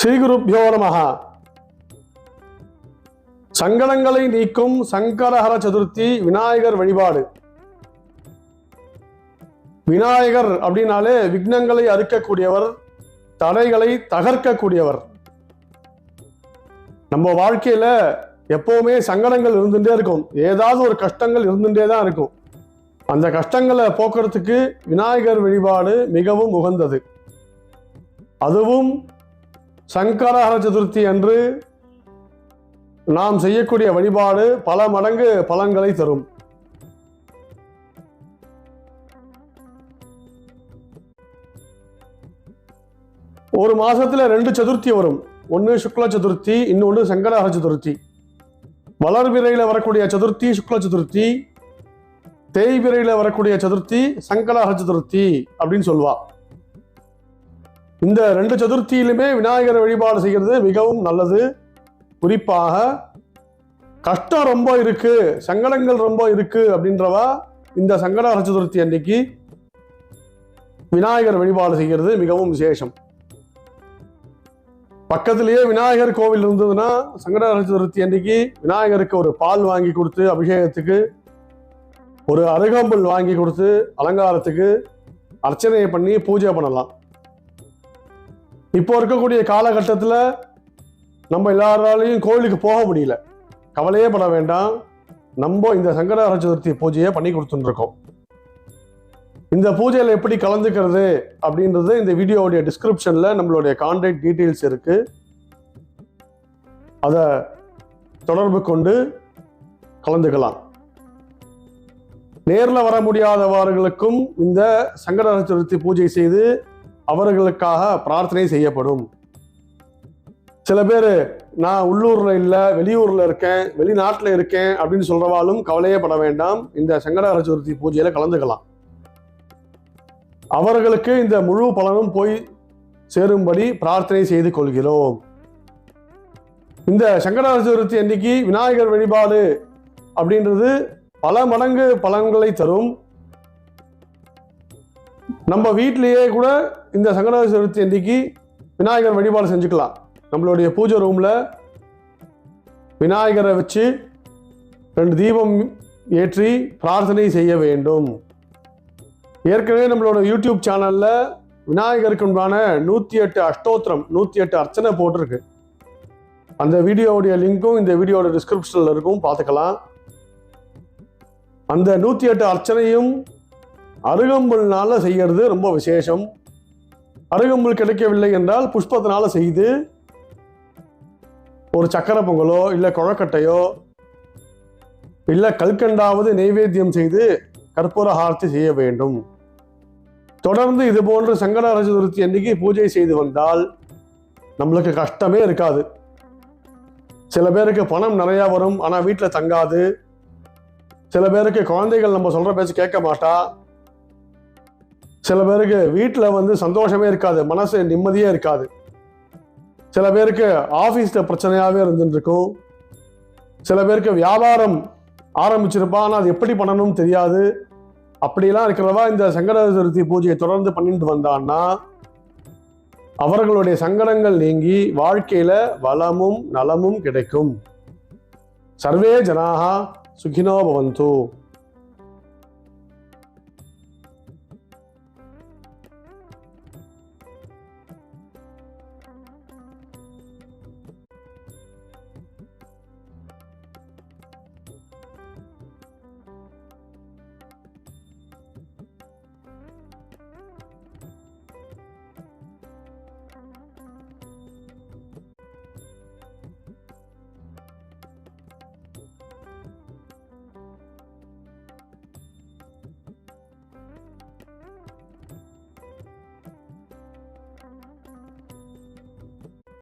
ஸ்ரீகுருப்பியோ நமஹா. சங்கடங்களை நீக்கும் சங்கரஹர சதுர்த்தி விநாயகர் வழிபாடு. விநாயகர் அப்படின்னாலே விக்னங்களை அறுக்கக்கூடியவர் தடைகளை தகர்க்கக்கூடியவர். நம்ம வாழ்க்கையில எப்பவுமே சங்கடங்கள் இருந்துட்டே இருக்கும். ஏதாவது ஒரு கஷ்டங்கள் இருந்துட்டே தான் இருக்கும். அந்த கஷ்டங்களை போக்குறதுக்கு விநாயகர் வழிபாடு மிகவும் உகந்தது. அதுவும் சங்கரஹர சதுர்த்தி அன்று நாம் செய்யக்கூடிய வழிபாடு பல மடங்கு பலன்களை தரும். ஒரு மாசத்துல ரெண்டு சதுர்த்தி வரும். ஒன்று சுக்ல சதுர்த்தி இன்னொன்று சங்கரஹர சதுர்த்தி. வளர்பிறையில வரக்கூடிய சதுர்த்தி சுக்ல சதுர்த்தி. தேய்பிறையில வரக்கூடிய சதுர்த்தி சங்கரஹர சதுர்த்தி அப்படின்னு சொல்லுவாள் இந்த ரெண்டு சதுர்த்தியிலுமே விநாயகர் வழிபாடு செய்கிறது மிகவும் நல்லது. குறிப்பாக கஷ்டம் ரொம்ப இருக்கு சங்கடங்கள் ரொம்ப இருக்கு அப்படின்றவா இந்த சங்கடஹர சதுர்த்தி அன்னைக்கு விநாயகர் வழிபாடு செய்கிறது மிகவும் விசேஷம். பக்கத்திலேயே விநாயகர் கோவில் இருந்ததுன்னா சங்கடஹர சதுர்த்தி அன்னைக்கு விநாயகருக்கு ஒரு பால் வாங்கி கொடுத்து அபிஷேகத்துக்கு ஒரு அருகம்புல் வாங்கி கொடுத்து அலங்காரத்துக்கு அர்ச்சனையை பண்ணி பூஜை பண்ணலாம். இப்போ இருக்கக்கூடிய காலகட்டத்தில் நம்ம எல்லாராலையும் கோவிலுக்கு போக முடியல. கவலையே பட வேண்டாம். நம்ம இந்த சங்கடஹர சதுர்த்தி பூஜையை பண்ணி கொடுத்துருக்கோம் இந்த பூஜையில் எப்படி கலந்துக்கிறது அப்படின்றது இந்த வீடியோவுடைய டிஸ்கிரிப்ஷனில் நம்மளுடைய கான்டாக்ட் டீட்டெயில்ஸ் இருக்கு. அதை தொடர்பு கொண்டு கலந்துக்கலாம். நேரில் வர முடியாதவர்களுக்கும் இந்த சங்கடஹர சதுர்த்தி பூஜை செய்து அவர்களுக்காக பிரார்த்தனை செய்யப்படும். சில பேர் நான் உள்ளூர்ல இல்லை வெளியூர்ல இருக்கேன் வெளிநாட்டில் இருக்கேன் அப்படின்னு சொல்றவாலும் கவலையே பட வேண்டாம். இந்த சங்கடகர சதுர்த்தி பூஜையில கலந்துக்கலாம். அவர்களுக்கு இந்த முழு பலனும் போய் சேரும்படி பிரார்த்தனை செய்து கொள்கிறோம். இந்த சங்கடகர சதுர்த்தி அன்னைக்கு விநாயகர் வழிபாடு அப்படின்றது பல மடங்கு பலன்களை தரும். நம்ம வீட்லேயே கூட இந்த சங்கட சதுர்த்தி அன்னைக்கு விநாயகர் வழிபாடு செஞ்சுக்கலாம். நம்மளுடைய பூஜை ரூமில் விநாயகரை வச்சு ரெண்டு தீபம் ஏற்றி பிரார்த்தனை செய்ய வேண்டும். ஏற்கனவே நம்மளோட யூடியூப் சேனலில் விநாயகருக்கு உண்டான நூற்றி எட்டு அஷ்டோத்திரம் நூற்றி எட்டு அர்ச்சனை போட்டிருக்கு. அந்த வீடியோவுடைய லிங்க்கும் இந்த வீடியோட டிஸ்கிரிப்ஷனில் இருக்கும் பார்த்துக்கலாம். அந்த நூற்றி எட்டு அர்ச்சனையும் அருகம்புல்னால செய்யறது ரொம்ப விசேஷம். அருகம்புல் கிடைக்கவில்லை என்றால் புஷ்பத்தினால செய்து ஒரு சக்கரை பொங்கலோ இல்லை குழக்கட்டையோ இல்லை கல்கண்டாவது நெய்வேத்தியம் செய்து கற்பூர ஆர்த்தி செய்ய வேண்டும். தொடர்ந்து இது போன்று சங்கடஹர சதுர்த்தி அன்னைக்கு பூஜை செய்து வந்தால் நம்மளுக்கு கஷ்டமே இருக்காது. சில பேருக்கு பணம் நிறையா வரும் ஆனால் வீட்டில் தங்காது. சில பேருக்கு குழந்தைகள் நம்ம சொல்கிற பேச்சு கேட்க மாட்டா. சில பேருக்கு வீட்டில் வந்து சந்தோஷமே இருக்காது மனசு நிம்மதியே இருக்காது. சில பேருக்கு ஆஃபீஸில் பிரச்சனையாகவே இருந்துருக்கும் சில பேருக்கு வியாபாரம் ஆரம்பிச்சிருப்பா ஆனால் அது எப்படி பண்ணணும்னு தெரியாது. அப்படிலாம் இருக்கிறவா இந்த சங்கட சதுர்த்தி பூஜையை தொடர்ந்து பண்ணிட்டு வந்தான்னா அவர்களுடைய சங்கடங்கள் நீங்கி வாழ்க்கையில வளமும் நலமும் கிடைக்கும். சர்வே ஜனாகா சுகினோ பவந்து.